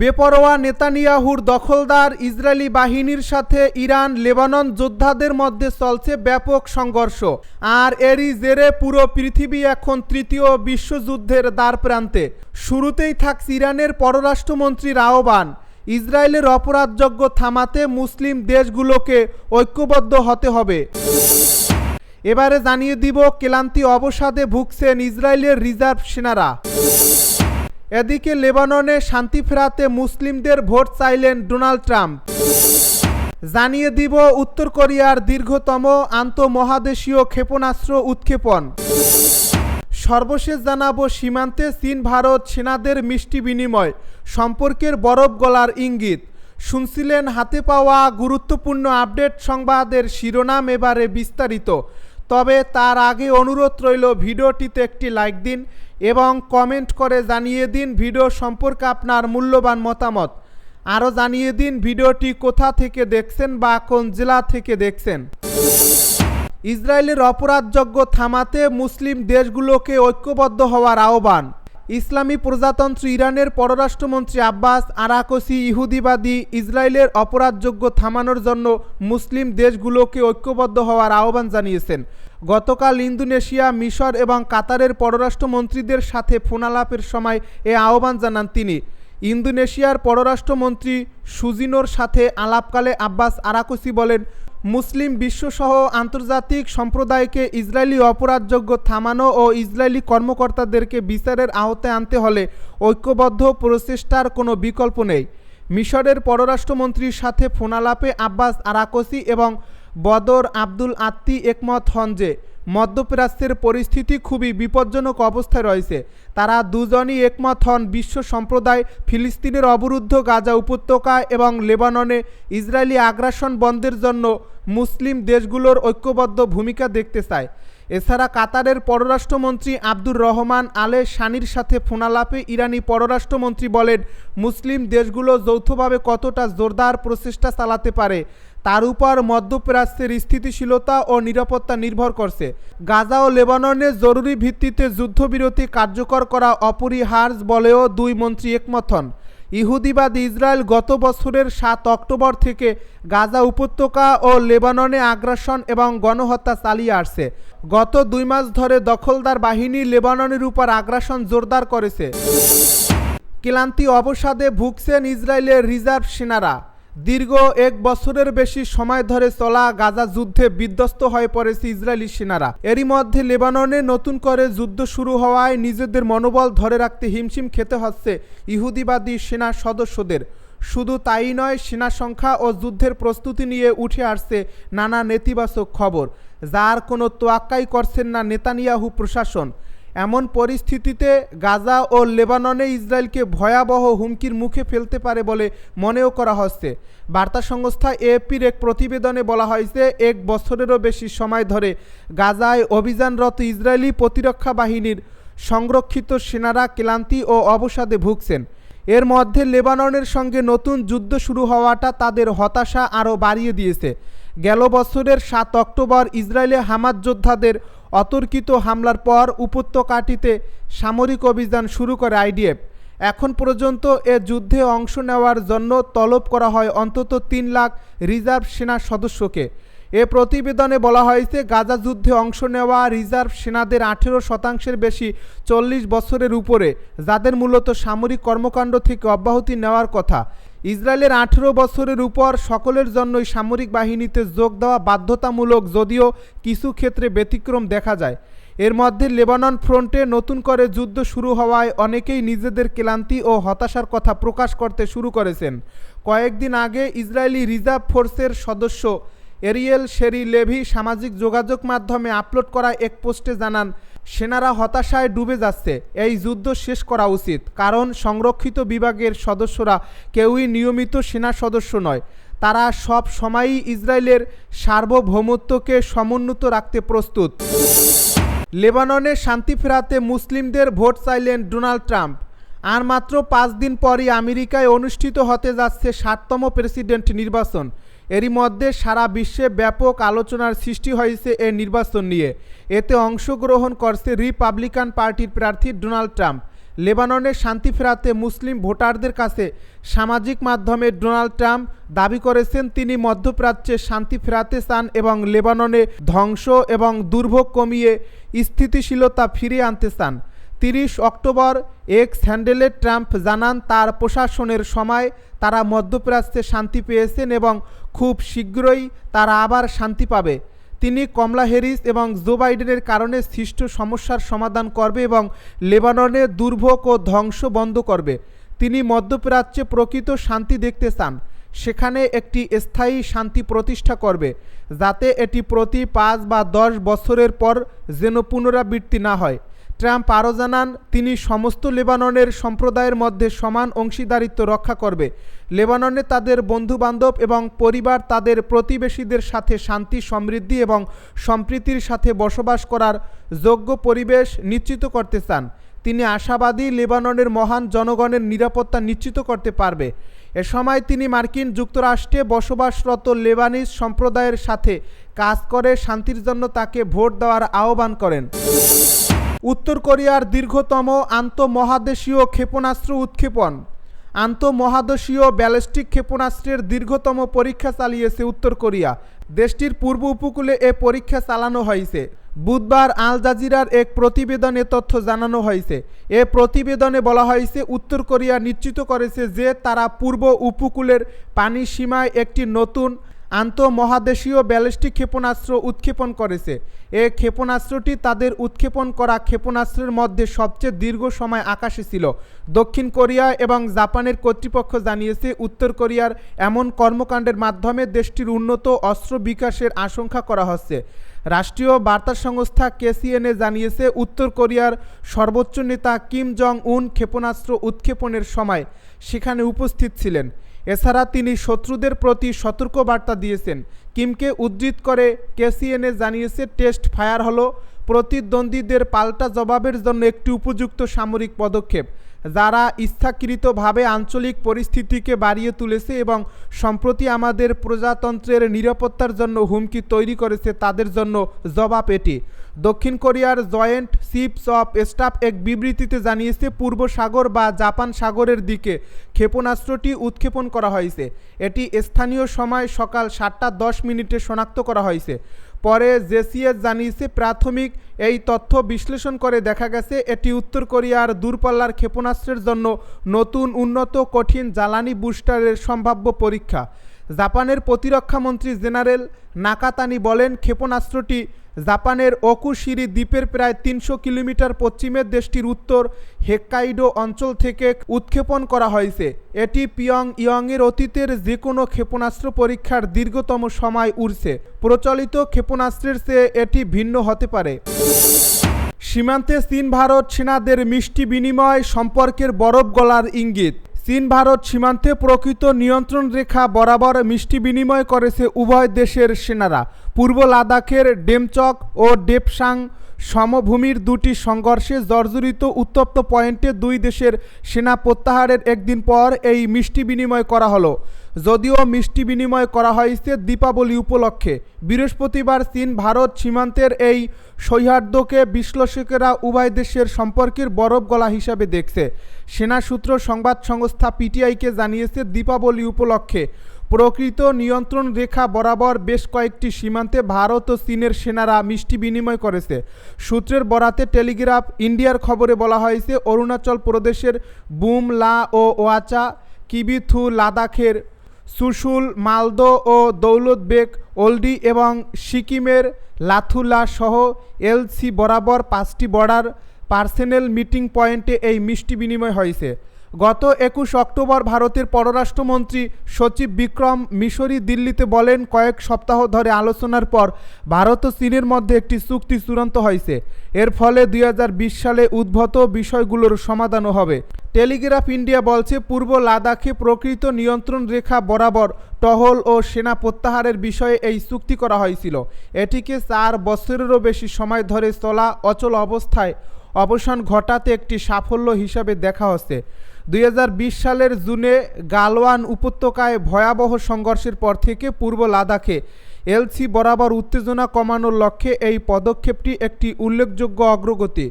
বেপরোয়া নেতানিয়াহুর দখলদার ইসরায়েলি বাহিনীর সাথে ইরান, লেবানন যোদ্ধাদের মধ্যে চলছে ব্যাপক সংঘর্ষ। আর এরই জেরে পুরো পৃথিবী এখন তৃতীয় বিশ্বযুদ্ধের দ্বার প্রান্তে শুরুতেই থাকছে ইরানের পররাষ্ট্রমন্ত্রীর আহ্বান ইসরায়েলের অপরাধযোগ্য থামাতে মুসলিম দেশগুলোকে ঐক্যবদ্ধ হতে হবে। এবারে জানিয়ে দিব, ক্লান্তি অবসাদে ভুগছেন ইসরায়েলের রিজার্ভ সেনারা। এদিকে লেবাননে শান্তি ফেরাতে মুসলিমদের ভোট চাইলেন ডোনাল্ড ট্রাম্প। জানিয়ে দিব উত্তর কোরিয়ার দীর্ঘতম আন্তঃমহাদেশীয় ক্ষেপণাস্ত্র উৎক্ষেপণ। সর্বশেষ জানাব সীমান্তে চীন ভারত সেনাদের মিষ্টি বিনিময়, সম্পর্কের বরফ গলার ইঙ্গিত। শুনছিলেন হাতে পাওয়া গুরুত্বপূর্ণ আপডেট সংবাদের শিরোনাম এবারে বিস্তারিত। তবে তার আগে অনুরোধ রইল ভিডিওটিতে একটি লাইক দিন এবং কমেন্ট করে জানিয়ে দিন ভিডিও সম্পর্কে আপনার মূল্যবান মতামত। আরও জানিয়ে দিন ভিডিওটি কোথা থেকে দেখছেন বা কোন জেলা থেকে দেখছেন। ইসরায়েলের অপরাধযোগ্য থামাতে মুসলিম দেশগুলোকে ঐক্যবদ্ধ হওয়ার আহ্বান। ইসলামী প্রজাতন্ত্র ইরানের পররাষ্ট্রমন্ত্রী আব্বাস আরাকসি ইহুদিবাদী ইসরায়েলের অপরাধযোগ্য থামানোর জন্য মুসলিম দেশগুলোকে ঐক্যবদ্ধ হওয়ার আহ্বান জানিয়েছেন। গতকাল ইন্দোনেশিয়া, মিশর এবং কাতারের পররাষ্ট্রমন্ত্রীদের সাথে ফোনালাপের সময় এ আহ্বান জানান তিনি। ইন্দোনেশিয়ার পররাষ্ট্রমন্ত্রী সুজিনোর সাথে আলাপকালে আব্বাস আরাকুসি বলেন, মুসলিম বিশ্বসহ আন্তর্জাতিক সম্প্রদায়কে ইসরায়েলি অপরাধযোগ্য থামানো ও ইসরায়েলি কর্মকর্তাদেরকে বিচারের আওতায় আনতে হলে ঐক্যবদ্ধ প্রচেষ্টার কোনো বিকল্প নেই। মিশরের পররাষ্ট্রমন্ত্রীর সাথে ফোনালাপে আব্বাস আরাকসি এবং বদর আব্দুল আত্মি একমত হন যে, মধ্যপ্রাচ্যের পরিস্থিতি খুবই বিপজ্জনক অবস্থায় রয়েছে। তারা দুজনই একমত হন বিশ্ব সম্প্রদায় ফিলিস্তিনের অবরুদ্ধ গাজা উপত্যকা এবং লেবাননে ইসরায়েলি আগ্রাসন বন্ধের জন্য মুসলিম দেশগুলোর ঐক্যবদ্ধ ভূমিকা দেখতে চায়। এছাড়া কাতারের পররাষ্ট্রমন্ত্রী আব্দুর রহমান আলে শানির সাথে ফোনালাপে ইরানি পররাষ্ট্রমন্ত্রী বলেন, মুসলিম দেশগুলো যৌথভাবে কতটা জোরদার প্রচেষ্টা চালাতে পারে তার উপর মধ্যপ্রাচ্যের স্থিতিশীলতা ও নিরাপত্তা নির্ভর করছে। গাজা ও লেবাননে জরুরি ভিত্তিতে যুদ্ধবিরতি কার্যকর করা অপরিহার্য বলেও দুই মন্ত্রী একমত হন। ইহুদিবাদ ইসরায়েল গত বছরের সাত অক্টোবর থেকে গাজা উপত্যকা ও লেবাননে আগ্রাসন এবং গণহত্যা চালিয়ে আসছে। গত দুই মাস ধরে দখলদার বাহিনী লেবাননের উপর আগ্রাসন জোরদার করেছে। ক্লান্তি অবসাদে ভুগছেন ইসরায়েলের রিজার্ভ সেনারা। দীর্ঘ এক বছরের বেশি সময় ধরে চলা গাজা যুদ্ধে বিধ্বস্ত হয়ে পড়েছে ইসরায়েলি সেনারা। এরই মধ্যে লেবাননে নতুন করে যুদ্ধ শুরু হওয়ায় নিজেদের মনোবল ধরে রাখতে হিমশিম খেতে হচ্ছে ইহুদিবাদী সেনা সদস্যদের। শুধু তাই নয়, সেনা সংখ্যা ও যুদ্ধের প্রস্তুতি নিয়ে উঠে আসছে নানা নেতিবাচক খবর। যার কোনো তোয়াক্কাই করছেন না নেতানিয়াহু প্রশাসন। এমন পরিস্থিতিতে গাজা ও লেবাননে ইসরায়েলকে ভয়াবহ হুমকির মুখে ফেলতে পারে বলে মনেও করা হচ্ছে। বার্তা সংস্থা এপির এক প্রতিবেদনে বলা হয়েছে, এক বছরেরও বেশি সময় ধরে গাজায় অভিযানরত ইসরায়েলি প্রতিরক্ষা বাহিনীর সংরক্ষিত সেনারা ক্লান্তি ও অবসাদে ভুগছেন। এর মধ্যে লেবাননের সঙ্গে নতুন যুদ্ধ শুরু হওয়াটা তাদের হতাশা আরও বাড়িয়ে দিয়েছে। গেল বছরের সাত অক্টোবর ইসরায়েলে হামাদ যোদ্ধাদের অতর্কিত হামলার পর উপত্যকাটিতে সামরিক অভিযান শুরু করে আইডিএফ। এখন পর্যন্ত এ যুদ্ধে অংশ নেওয়ার জন্য তলব করা হয় অন্তত তিন লাখ রিজার্ভ সেনা সদস্যকে। এ প্রতিবেদনে বলা হয়েছে, গাজা যুদ্ধে অংশ নেওয়া রিজার্ভ সেনাদের আঠেরো শতাংশের বেশি চল্লিশ বছরের উপরে, যাদের মূলত সামরিক কর্মকাণ্ড থেকে অব্যাহতি নেওয়ার কথা। ইসরায়েলের আঠেরো বছরের উপর সকলের জন্যই সামরিক বাহিনীতে যোগ দেওয়া বাধ্যতামূলক যদিও কিছু ক্ষেত্রে ব্যতিক্রম দেখা যায়। এর মধ্যে লেবানন ফ্রন্টে নতুন করে যুদ্ধ শুরু হওয়ায় অনেকেই নিজেদের ক্লান্তি ও হতাশার কথা প্রকাশ করতে শুরু করেছেন। কয়েকদিন আগে ইসরায়েলি রিজার্ভ ফোর্সের সদস্য এরিয়েল শেরি লেভি সামাজিক যোগাযোগ মাধ্যমে আপলোড করা এক পোস্টে জানান সেনারা হতাশায় ডুবে যাচ্ছে। এই যুদ্ধ শেষ করা উচিত, কারণ সংরক্ষিত বিভাগের সদস্যরা কেউই নিয়মিত সেনা সদস্য নয়। তারা সব সময়ই ইসরায়েলের সার্বভৌমত্বকে সমুন্নত রাখতে প্রস্তুত। লেবাননে শান্তি ফেরাতে মুসলিমদের ভোট চাইলেন ডোনাল্ড ট্রাম্প। আর মাত্র পাঁচ দিন পরই আমেরিকায় অনুষ্ঠিত হতে যাচ্ছে ষাটতম প্রেসিডেন্ট নির্বাচন। এরই মধ্যে সারা বিশ্বে ব্যাপক আলোচনার সৃষ্টি হয়েছে এ নির্বাচন নিয়ে। এতে অংশগ্রহণ করছে রিপাবলিকান পার্টির প্রার্থী ডোনাল্ড ট্রাম্প। লেবাননে শান্তি ফেরাতে মুসলিম ভোটারদের কাছে সামাজিক মাধ্যমে ডোনাল্ড ট্রাম্প দাবি করেছেন তিনি মধ্যপ্রাচ্যে শান্তি ফেরাতে চান এবং লেবাননে ধ্বংস এবং দুর্ভোগ কমিয়ে স্থিতিশীলতা ফিরিয়ে আনতে চান। তিরিশ অক্টোবর, এক্স হ্যান্ডেলে ট্রাম্প জানান তার প্রশাসনের সময় তারা মধ্যপ্রাচ্যে শান্তি পেয়েছেন এবং খুব শীঘ্রই তারা আবার শান্তি পাবে। তিনি কমলা হ্যারিস এবং জো বাইডেনের কারণে সৃষ্ট সমস্যার সমাধান করবে এবং লেবাননে দুর্ভোগ ও ধ্বংস বন্ধ করবে। তিনি মধ্যপ্রাচ্যে প্রকৃত শান্তি দেখতে চান। সেখানে একটি স্থায়ী শান্তি প্রতিষ্ঠা করবে, যাতে এটি প্রতি পাঁচ বা দশ বছরের পর যেন পুনরাবৃত্তি না হয়। ট্রাম্প আরও জানান, তিনি সমস্ত লেবাননের সম্প্রদায়ের মধ্যে সমান অংশীদারিত্ব রক্ষা করবে। লেবাননে তাদের বন্ধুবান্ধব এবং পরিবার তাদের প্রতিবেশীদের সাথে শান্তি, সমৃদ্ধি এবং সম্প্রীতির সাথে বসবাস করার যোগ্য পরিবেশ নিশ্চিত করতে চান। তিনি আশাবাদী লেবাননের মহান জনগণের নিরাপত্তা নিশ্চিত করতে পারবে। এ সময় তিনি মার্কিন যুক্তরাষ্ট্রে বসবাসরত লেবানিজ সম্প্রদায়ের সাথে কাজ করে, শান্তির জন্য তাকে ভোট দেওয়ার আহ্বান করেন। উত্তর কোরিয়ার দীর্ঘতম আন্তঃমহাদেশীয় ক্ষেপণাস্ত্র উৎক্ষেপণ। আন্তঃমহাদেশীয় ব্যালিস্টিক ক্ষেপণাস্ত্রের দীর্ঘতম পরীক্ষা চালিয়েছে উত্তর কোরিয়া। দেশটির পূর্ব উপকূলে এ পরীক্ষা চালানো হয়েছে। বুধবার আল জাজিরার এক প্রতিবেদনে তথ্য জানানো হয়েছে। এ প্রতিবেদনে বলা হয়েছে, উত্তর কোরিয়া নিশ্চিত করেছে যে তারা পূর্ব উপকূলের পানি সীমায় একটি নতুন আন্তঃমহাদেশীয় ব্যালিস্টিক ক্ষেপণাস্ত্র উৎক্ষেপণ করেছে। এ ক্ষেপণাস্ত্রটি তাদের উৎক্ষেপণ করা ক্ষেপণাস্ত্রের মধ্যে সবচেয়ে দীর্ঘ সময় আকাশে ছিল। দক্ষিণ কোরিয়া এবং জাপানের কর্তৃপক্ষ জানিয়েছে, উত্তর কোরিয়ার এমন কর্মকাণ্ডের মাধ্যমে দেশটির উন্নত অস্ত্র বিকাশের আশঙ্কা করা হচ্ছে। রাষ্ট্রীয় বার্তা সংস্থা কেসিএনএ জানিয়েছে, উত্তর কোরিয়ার সর্বোচ্চ নেতা কিম জং উন ক্ষেপণাস্ত্র উৎক্ষেপণের সময় সেখানে উপস্থিত ছিলেন। এছাড়া তিনি শত্রুদের প্রতি সতর্ক বার্তা দিয়েছেন। কিমকে উদ্ধৃত করে কেসিএনএ জানিয়েছে, টেস্ট ফায়ার হলো প্রতিদ্বন্দ্বীদের পাল্টা জবাবের জন্য একটি উপযুক্ত সামরিক পদক্ষেপ। যারা ইচ্ছাকৃতভাবে আঞ্চলিক পরিস্থিতিকে বাড়িয়ে তুলেছে এবং সম্প্রতি আমাদের প্রজাতন্ত্রের নিরাপত্তার জন্য হুমকি তৈরি করেছে, তাদের জন্য জবাব এটি। দক্ষিণ কোরিয়ার জয়েন্ট চিফস অফ স্টাফ এক বিবৃতিতে জানিয়েছে, পূর্ব সাগর বা জাপান সাগরের দিকে ক্ষেপণাস্ত্রটি উৎক্ষেপণ করা হয়েছে। এটি স্থানীয় সময় সকাল সাতটা দশ মিনিটে শনাক্ত করা হয়েছে। পরে জেসিএস জানিয়েছে, প্রাথমিক এই তথ্য বিশ্লেষণ করে দেখা গেছে, এটি উত্তর কোরিয়ার দূরপাল্লার ক্ষেপণাস্ত্রের জন্য নতুন, উন্নত, কঠিন জ্বালানি বুস্টারের সম্ভাব্য পরীক্ষা। জাপানের প্রতিরক্ষামন্ত্রী জেনারেল নাকাতানি বলেন, ক্ষেপণাস্ত্রটি জাপানের ওকুশিরি দ্বীপের প্রায় তিনশো কিলোমিটার পশ্চিমে দেশটির উত্তর হেক্কাইডো অঞ্চল থেকে উৎক্ষেপণ করা হয়েছে। এটি পিয়ং ইয়ংয়ের অতীতের যে কোনো ক্ষেপণাস্ত্র পরীক্ষার দীর্ঘতম সময় উড়ছে। প্রচলিত ক্ষেপণাস্ত্রের চেয়ে এটি ভিন্ন হতে পারে। সীমান্তে চীন ভারত সেনাদের মিষ্টি বিনিময় সম্পর্কের বরফ গলার ইঙ্গিত। চীন ভারত সীমান্তে প্রকৃত নিয়ন্ত্রণ রেখা বরাবর মিষ্টি বিনিময় করেছে উভয় দেশের সেনারা। পূর্ব লাদাখের ডেমচক ও ডেপসাং সমভূমির দুটি সংঘর্ষে জর্জরিত উত্তপ্ত পয়েন্টে দুই দেশের সেনা প্রত্যাহারের একদিন পর এই মিষ্টি বিনিময় করা হলো। যদিও মিষ্টি বিনিময় করা হয়েছে দীপাবলি উপলক্ষে। বৃহস্পতিবার চীন, ভারত সীমান্তের এই সৌহার্দ্যকে বিশ্লেষকেরা উভয় দেশের সম্পর্কের বরফ গলা হিসাবে দেখছে। সেনা সূত্র সংবাদ সংস্থা পিটিআইকে জানিয়েছে দীপাবলি উপলক্ষে। প্রকৃত নিয়ন্ত্রণ রেখা বরাবর বেশ কয়েকটি সীমান্তে ভারত ও চীনের সেনারা মিষ্টি বিনিময় করেছে। সূত্রের বরাতে টেলিগ্রাফ ইন্ডিয়ার খবরে বলা হয়েছে, অরুণাচল প্রদেশের বুম লা ও ওয়াচা, কিবিথু, লাদাখের সুশুল, মালদো ও দৌলতবেগ ওল্ডি এবং সিকিমের লাথুলা সহ এলসি বরাবর পাঁচটি বর্ডার পার্সোনেল মিটিং পয়েন্টে এই মিষ্টি বিনিময় হয়েছে। গত একুশ অক্টোবর ভারতের পররাষ্ট্রমন্ত্রী সচিব বিক্রম মিশরি দিল্লিতে বলেন, কয়েক সপ্তাহ ধরে আলোচনার পর ভারত ও চীনের মধ্যে একটি চুক্তি চূড়ান্ত হয়েছে। এর ফলে দুই হাজার বিশ সালে উদ্ভূত বিষয়গুলোর সমাধানও হবে। টেলিগ্রাফ ইন্ডিয়া বলছে, পূর্ব লাদাখে প্রকৃত নিয়ন্ত্রণ রেখা বরাবর টহল ও সেনা প্রত্যাহারের বিষয়ে এই চুক্তি করা হয়েছিল। এটিকে চার বছরেরও বেশি সময় ধরে চলা অচল অবস্থায় অবসান ঘটাতে একটি সাফল্য হিসাবে দেখা হচ্ছে। দুই হাজার বিশ সালের জুনে গালওয়ান উপত্যকায় ভয়াবহ সংঘর্ষের পর থেকে পূর্ব লাদাখে এলসি বরাবর উত্তেজনা কমানোর লক্ষ্যে এই পদক্ষেপটি একটি উল্লেখযোগ্য অগ্রগতি।